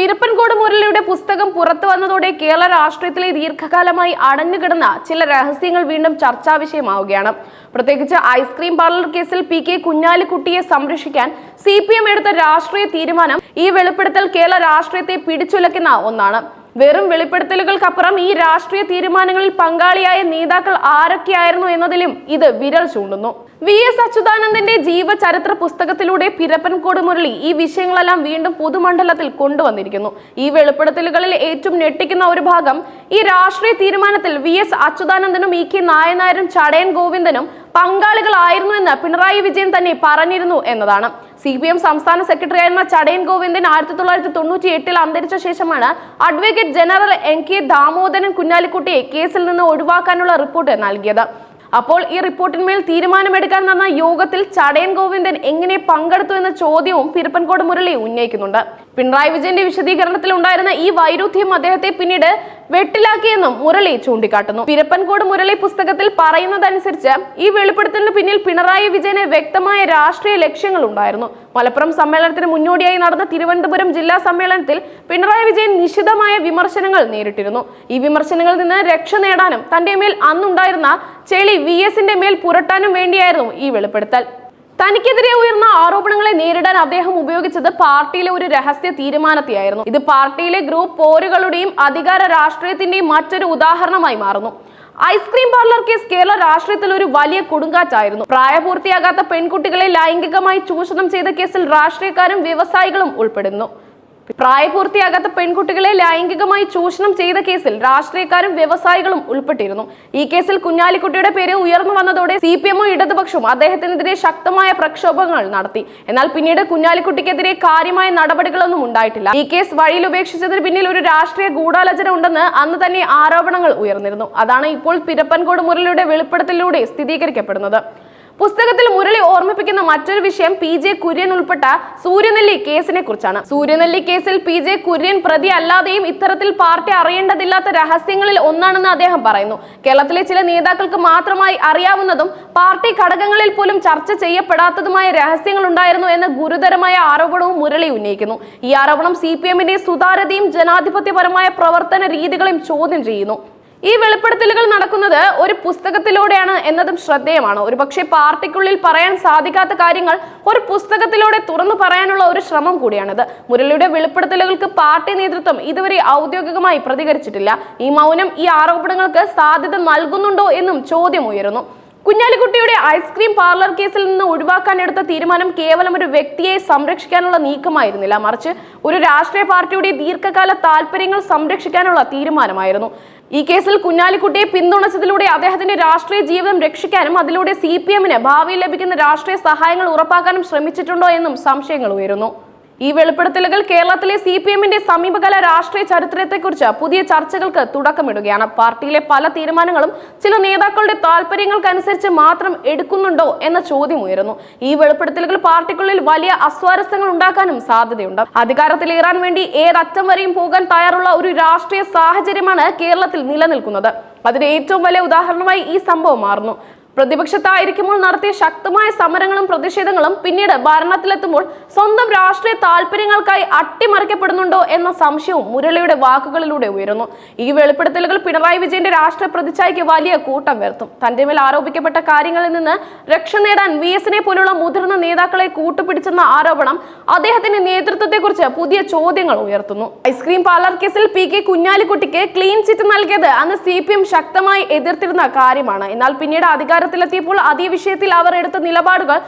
പിരപ്പൻകോട് മുരളിയുടെ പുസ്തകം പുറത്തു വന്നതോടെ കേരള രാഷ്ട്രീയത്തിലെ ദീർഘകാലമായി അടഞ്ഞുകിടന്ന ചില രഹസ്യങ്ങൾ വീണ്ടും ചർച്ചാ വിഷയമാവുകയാണ്. പ്രത്യേകിച്ച് ഐസ്ക്രീം പാർലർ കേസിൽ പി കെ കുഞ്ഞാലിക്കുട്ടിയെ സംരക്ഷിക്കാൻ സി പി എം എടുത്ത രാഷ്ട്രീയ തീരുമാനം ഈ വെളിപ്പെടുത്തൽ കേരള രാഷ്ട്രീയത്തെ പിടിച്ചുലയ്ക്കുന്ന ഒന്നാണ്. വെറും വെളിപ്പെടുത്തലുകൾക്കപ്പുറം ഈ രാഷ്ട്രീയ തീരുമാനങ്ങളിൽ പങ്കാളിയായ നേതാക്കൾ ആരൊക്കെയായിരുന്നു എന്നതിലും ഇത് വിരൽ ചൂണ്ടുന്നു. വി എസ് അച്യുതാനന്ദന്റെ ജീവചരിത്ര പുസ്തകത്തിലൂടെ പിരപ്പൻകോട് മുരളി ഈ വിഷയങ്ങളെല്ലാം വീണ്ടും പൊതുമണ്ഡലത്തിൽ കൊണ്ടുവന്നിരിക്കുന്നു. ഈ വെളിപ്പെടുത്തലുകളിൽ ഏറ്റവും ഞെട്ടിക്കുന്ന ഒരു ഭാഗം ഈ രാഷ്ട്രീയ തീരുമാനത്തിൽ വി എസ് അച്യുതാനന്ദനും ഇ കെ നായനാരും ചടയൻ ഗോവിന്ദനും പങ്കാളികളായിരുന്നു എന്ന് പിണറായി വിജയൻ തന്നെ പറഞ്ഞിരുന്നു എന്നതാണ്. സി പി എം സംസ്ഥാന സെക്രട്ടറി ആയിരുന്ന ചടയൻ ഗോവിന്ദൻ ആയിരത്തി തൊള്ളായിരത്തി തൊണ്ണൂറ്റി എട്ടിൽ അന്തരിച്ച ശേഷമാണ് advocate general N K Damodaran കുഞ്ഞാലിക്കുട്ടിയെ കേസിൽ നിന്ന് ഒഴിവാക്കാനുള്ള റിപ്പോർട്ട് നൽകിയത്. അപ്പോൾ ഈ റിപ്പോർട്ടിന്മേൽ തീരുമാനമെടുക്കാൻ നടന്ന യോഗത്തിൽ ചടയൻ ഗോവിന്ദൻ എങ്ങനെ പങ്കെടുത്തു എന്ന ചോദ്യവും പിരപ്പൻകോട് മുരളി ഉന്നയിക്കുന്നുണ്ട്. പിണറായി വിജയന്റെ വിശദീകരണത്തിൽ ഉണ്ടായിരുന്ന ഈ വൈരുദ്ധ്യം അദ്ദേഹത്തെ പിന്നീട് വെട്ടിലാക്കിയെന്നും മുരളി ചൂണ്ടിക്കാട്ടുന്നു. പിരപ്പൻകോട് മുരളി പുസ്തകത്തിൽ പറയുന്നതനുസരിച്ച് ഈ വെളിപ്പെടുത്തലിന് പിന്നിൽ പിണറായി വിജയന് വ്യക്തമായ രാഷ്ട്രീയ ലക്ഷ്യങ്ങൾ ഉണ്ടായിരുന്നു മലപ്പുറം സമ്മേളനത്തിന് മുന്നോടിയായി നടന്ന തിരുവനന്തപുരം ജില്ലാ സമ്മേളനത്തിൽ പിണറായി വിജയൻ നിശിതമായ വിമർശനങ്ങൾ നേരിട്ടിരുന്നു. ഈ വിമർശനങ്ങളിൽ നിന്ന് രക്ഷ നേടാനും തന്റെ മേൽ അന്നുണ്ടായിരുന്ന ചെളി വി എസിന്റെ മേൽ പുരട്ടാനും വേണ്ടിയായിരുന്നു ഈ വെളിപ്പെടുത്തൽ. തനിക്കെതിരെ ഉയർന്ന ആരോപണങ്ങളെ നേരിടാൻ അദ്ദേഹം ഉപയോഗിച്ചത് പാർട്ടിയിലെ ഒരു രഹസ്യ തീരുമാനത്തെയായിരുന്നു. ഇത് പാർട്ടിയിലെ ഗ്രൂപ്പ് പോരുകളുടെയും അധികാര രാഷ്ട്രീയത്തിന്റെയും മറ്റൊരു ഉദാഹരണമായി മാറുന്നു. ഐസ്ക്രീം പാർലർ കേസ് കേരള രാഷ്ട്രീയത്തിൽ ഒരു വലിയ കൊടുങ്കാറ്റായിരുന്നു. പ്രായപൂർത്തിയാകാത്ത പെൺകുട്ടികളെ ലൈംഗികമായി ചൂഷണം ചെയ്ത കേസിൽ രാഷ്ട്രീയക്കാരും വ്യവസായികളും ഉൾപ്പെടുന്നു. പ്രായപൂർത്തിയാകാത്ത പെൺകുട്ടികളെ ലൈംഗികമായി ചൂഷണം ചെയ്ത കേസിൽ രാഷ്ട്രീയക്കാരും വ്യവസായികളും ഉൾപ്പെട്ടിരുന്നു. ഈ കേസിൽ കുഞ്ഞാലിക്കുട്ടിയുടെ പേര് ഉയർന്നു വന്നതോടെ സി പി എമ്മും ഇടതുപക്ഷവും അദ്ദേഹത്തിനെതിരെ ശക്തമായ പ്രക്ഷോഭങ്ങൾ നടത്തി. എന്നാൽ പിന്നീട് കുഞ്ഞാലിക്കുട്ടിക്കെതിരെ കാര്യമായ നടപടികളൊന്നും ഉണ്ടായിട്ടില്ല. ഈ കേസ് വഴിയിൽ ഉപേക്ഷിച്ചതിന് പിന്നിൽ ഒരു രാഷ്ട്രീയ ഗൂഢാലോചന ഉണ്ടെന്ന് അന്ന് തന്നെ ആരോപണങ്ങൾ ഉയർന്നിരുന്നു. അതാണ് ഇപ്പോൾ പിരപ്പൻകോട് മുരളിയുടെ വെളിപ്പെടുത്തലിലൂടെ സ്ഥിരീകരിക്കപ്പെടുന്നത്. പുസ്തകത്തിൽ മുരളി ഓർമ്മിപ്പിക്കുന്ന മറ്റൊരു വിഷയം പി ജെ കുര്യൻ ഉൾപ്പെട്ട സൂര്യനെല്ലി കേസിനെ കുറിച്ചാണ്. സൂര്യനെല്ലി കേസിൽ പി ജെ കുര്യൻ പ്രതി അല്ലാതെയും ഇത്തരത്തിൽ പാർട്ടി അറിയേണ്ടതില്ലാത്ത രഹസ്യങ്ങളിൽ ഒന്നാണെന്ന് അദ്ദേഹം പറയുന്നു. കേരളത്തിലെ ചില നേതാക്കൾക്ക് മാത്രമായി അറിയാവുന്നതും പാർട്ടി ഘടകങ്ങളിൽ പോലും ചർച്ച ചെയ്യപ്പെടാത്തതുമായ രഹസ്യങ്ങൾ ഉണ്ടായിരുന്നു എന്ന ഗുരുതരമായ ആരോപണവും മുരളി ഉന്നയിക്കുന്നു. ഈ ആരോപണം സി പി എമ്മിന്റെ സുതാര്യതയും ജനാധിപത്യപരമായ പ്രവർത്തന രീതികളെയും ചോദ്യം ചെയ്യുന്നു. ഈ വെളിപ്പെടുത്തലുകൾ നടക്കുന്നത് ഒരു പുസ്തകത്തിലൂടെയാണ് എന്നതും ശ്രദ്ധേയമാണ്. ഒരുപക്ഷെ പാർട്ടിക്കുള്ളിൽ പറയാൻ സാധിക്കാത്ത കാര്യങ്ങൾ ഒരു പുസ്തകത്തിലൂടെ തുറന്നു പറയാനുള്ള ഒരു ശ്രമം കൂടിയാണിത്. മുരളിയുടെ വെളിപ്പെടുത്തലുകൾക്ക് പാർട്ടി നേതൃത്വം ഇതുവരെ ഔദ്യോഗികമായി പ്രതികരിച്ചിട്ടില്ല. ഈ മൗനം ഈ ആരോപണങ്ങൾക്ക് സാധ്യത നൽകുന്നുണ്ടോ എന്നും ചോദ്യം ഉയരുന്നു. കുഞ്ഞാലിക്കുട്ടിയുടെ ഐസ്ക്രീം പാർലർ കേസിൽ നിന്ന് ഒഴിവാക്കാൻ എടുത്ത തീരുമാനം കേവലം ഒരു വ്യക്തിയെ സംരക്ഷിക്കാനുള്ള നീക്കമായിരുന്നില്ല. മറിച്ച് ഒരു രാഷ്ട്രീയ പാർട്ടിയുടെ ദീർഘകാല താല്പര്യങ്ങൾ സംരക്ഷിക്കാനുള്ള തീരുമാനമായിരുന്നു. ഈ കേസിൽ കുഞ്ഞാലിക്കുട്ടിയെ പിന്തുണച്ചതിലൂടെ അദ്ദേഹത്തിന്റെ രാഷ്ട്രീയ ജീവിതം രക്ഷിക്കാനും അതിലൂടെ സി പി എമ്മിന് ഭാവിയിൽ ലഭിക്കുന്ന രാഷ്ട്രീയ സഹായങ്ങൾ ഉറപ്പാക്കാനും ശ്രമിച്ചിട്ടുണ്ടോ എന്നും സംശയങ്ങൾ ഉയരുന്നു. ഈ വെളിപ്പെടുത്തലുകൾ കേരളത്തിലെ സി പി എമ്മിന്റെ സമീപകാല രാഷ്ട്രീയ ചരിത്രത്തെക്കുറിച്ച് പുതിയ ചർച്ചകൾക്ക് തുടക്കമിടുകയാണ്. പാർട്ടിയിലെ പല തീരുമാനങ്ങളും ചില നേതാക്കളുടെ താല്പര്യങ്ങൾക്കനുസരിച്ച് മാത്രം എടുക്കുന്നുണ്ടോ എന്ന ചോദ്യം ഉയരുന്നു. ഈ വെളിപ്പെടുത്തലുകൾ പാർട്ടിക്കുള്ളിൽ വലിയ അസ്വാരസ്യങ്ങൾ ഉണ്ടാക്കാനും സാധ്യതയുണ്ട്. അധികാരത്തിലേറാൻ വേണ്ടി ഏതറ്റം വരെയും പോകാൻ തയ്യാറുള്ള ഒരു രാഷ്ട്രീയ സാഹചര്യമാണ് കേരളത്തിൽ നിലനിൽക്കുന്നത്. അതിന് ഏറ്റവും വലിയ ഉദാഹരണമായി ഈ സംഭവം മാറുന്നു. പ്രതിപക്ഷത്തായിരിക്കുമ്പോൾ നടത്തിയ ശക്തമായ സമരങ്ങളും പ്രതിഷേധങ്ങളും പിന്നീട് ഭരണത്തിലെത്തുമ്പോൾ സ്വന്തം രാഷ്ട്രീയ താല്പര്യങ്ങൾക്കായി അട്ടിമറിക്കപ്പെടുന്നുണ്ടോ എന്ന സംശയവും മുരളിയുടെ വാക്കുകളിലൂടെ ഉയരുന്നു. ഈ വെളിപ്പെടുത്തലുകൾ പിണറായി വിജയന്റെ രാഷ്ട്രീയ പ്രതിച്ഛായയ്ക്ക് വലിയ കൂട്ടം വരുത്തും. തന്റെ മേൽ ആരോപിക്കപ്പെട്ട കാര്യങ്ങളിൽ നിന്ന് രക്ഷ നേടാൻ വി എസിനെ പോലുള്ള മുതിർന്ന നേതാക്കളെ കൂട്ടുപിടിച്ചെന്ന ആരോപണം അദ്ദേഹത്തിന്റെ നേതൃത്വത്തെക്കുറിച്ച് പുതിയ ചോദ്യങ്ങൾ ഉയർത്തുന്നു. ഐസ്ക്രീം പാർലർ കേസിൽ പി കെ കുഞ്ഞാലിക്കുട്ടിക്ക് ക്ലീൻ ചിറ്റ് നൽകിയത് അന്ന് സി ശക്തമായി എതിർത്തിരുന്ന കാര്യമാണ്. എന്നാൽ പിന്നീട് അധികാരത്തിലെത്തിയപ്പോൾ അതേ വിഷയത്തിൽ അവർ എടുത്ത നിലപാടുകൾ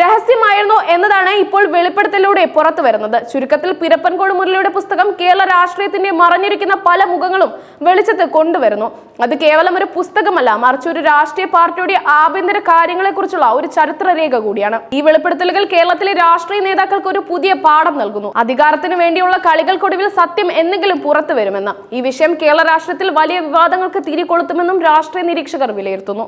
രഹസ്യമായിരുന്നു എന്നതാണ് ഇപ്പോൾ വെളിപ്പെടുത്തലിലൂടെ പുറത്തു വരുന്നത്. ചുരുക്കത്തിൽ പിരപ്പൻകോട് മുരളിയുടെ പുസ്തകം കേരള രാഷ്ട്രീയത്തിന്റെ മറഞ്ഞിരിക്കുന്ന പല മുഖങ്ങളും വെളിച്ചത്ത് കൊണ്ടുവരുന്നു. അത് കേവലം ഒരു പുസ്തകമല്ല മറിച്ച് ഒരു രാഷ്ട്രീയ പാർട്ടിയുടെ ആഭ്യന്തര കാര്യങ്ങളെക്കുറിച്ചുള്ള ഒരു ചരിത്രരേഖ കൂടിയാണ്. ഈ വെളിപ്പെടുത്തലുകൾ കേരളത്തിലെ രാഷ്ട്രീയ നേതാക്കൾക്ക് ഒരു പുതിയ പാഠം നൽകുന്നു. അധികാരത്തിന് വേണ്ടിയുള്ള കളികൾക്കൊടുവിൽ സത്യം എന്തെങ്കിലും പുറത്തു വരുമെന്ന്. ഈ വിഷയം കേരള രാഷ്ട്രീയത്തിൽ വലിയ വിവാദങ്ങൾക്ക് തിരികൊളുത്തുമെന്നും രാഷ്ട്രീയ നിരീക്ഷകർ വിലയിരുത്തുന്നു.